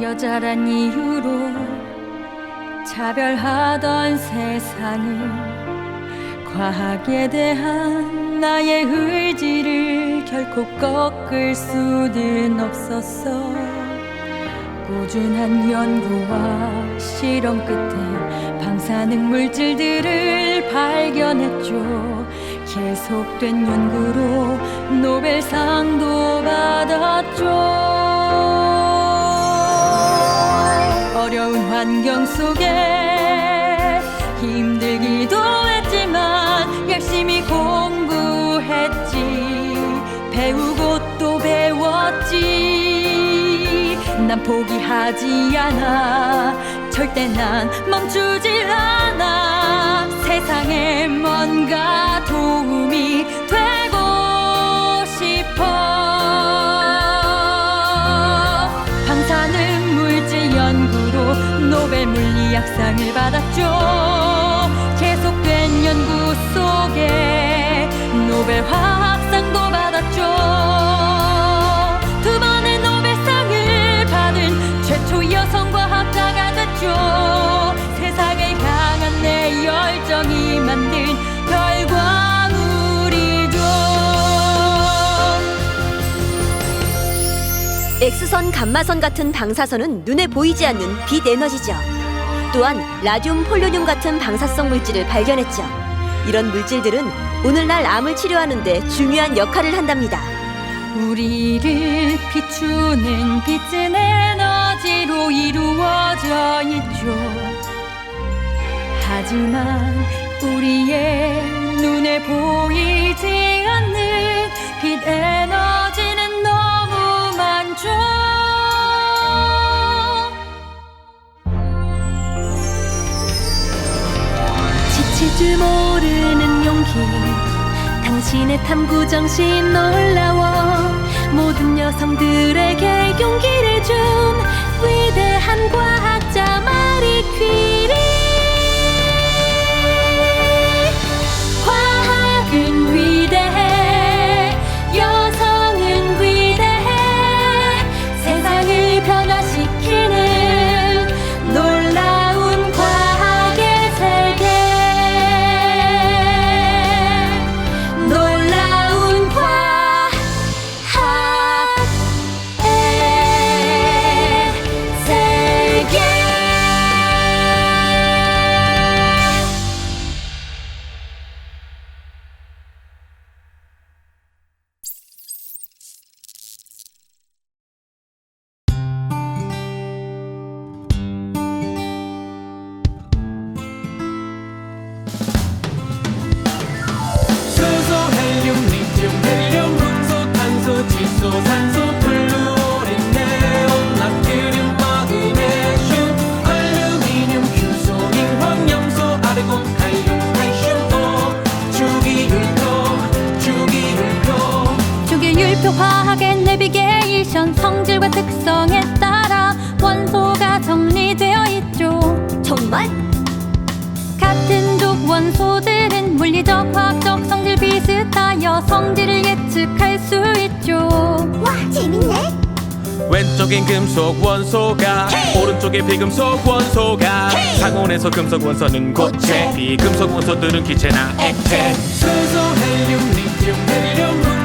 여자란 이유로 차별하던 세상을 과학에 대한 나의 의지를 결코 꺾을 수는 없었어. 꾸준한 연구와 실험 끝에 방사능 물질들을 발견했죠. 계속된 연구로 노벨상도 받았죠 속에 힘들기도 했지만 열심히 공부했지. 배우고 또 배웠지. 난 포기하지 않아. 절대 난 멈추질 않아. 세상에 물리학상을 받았죠. 계속된 연구 속에 노벨 화학상도 받았죠. 두 번의 노벨상을 받은 최초 여성 과학자가 됐죠. 세상을 향한 내 열정이 만든 결과물이죠. X선 감마선 같은 방사선은 눈에 보이지 않는 빛 에너지죠. 또한 라듐 폴로늄 같은 방사성 물질을 발견했죠. 이런 물질들은 오늘날 암을 치료하는 데 중요한 역할을 한답니다. 우리를 비추는 빛은 에너지로 이루어져 있죠. 하지만 우리의 눈에 보이지 않는 빛 에너지는 너무 많죠. 줄 모르는 용기. 당신의 탐구 정신 놀라워. 모든 여성들에게 용기를 준 위대한 과학자 마리 퀴리 주기율표 화학의 내비게이션 성질과 특성에 따라 원소가 정리되어 있죠. 정말? 같은 족 원소들은 물리적, 화학적 성질 비슷하여 성질을 예측할 수 있죠. 와 재밌네. 왼쪽엔 금속 원소가 오른쪽에 비금속 원소가. 상온에서 금속 원소는 고체 비금속 원소들은 기체나 액체. 수소 헬륨 리튬 헬륨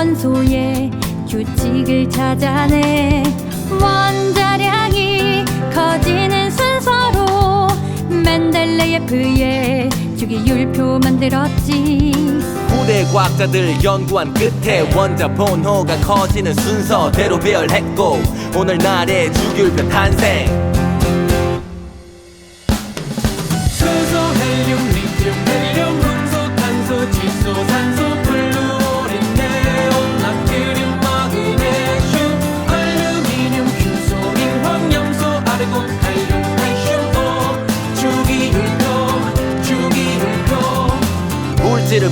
원소의 규칙을 찾아내 원자량이 순서로 멘델레예프의 주기율표 만들었지. 후대 과학자들 연구한 끝에 원자 번호가 커지는 순서대로 배열했고 오늘날의 주기율표 탄생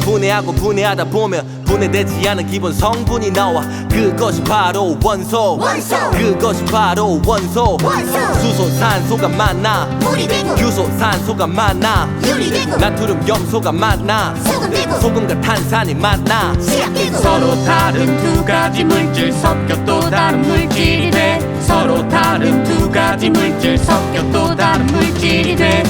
분해하고 분해하다 보면 분해되지 않은 기본 성분이 나와 그것이 바로 원소, 원소. 그것이 바로 원소, 원소. 수소 산소가 만나. 물이 되고. 규소 산소가 만나. 유리 되고. 나트륨 염소가 만나. 소금 되고. 소금과 탄산이 만나. 시약 되고. 서로 다른 두 가지 물질 섞여 또 다른 물질이 돼. 서로 다른 두 가지 물질 섞여 또 다른 물질이 돼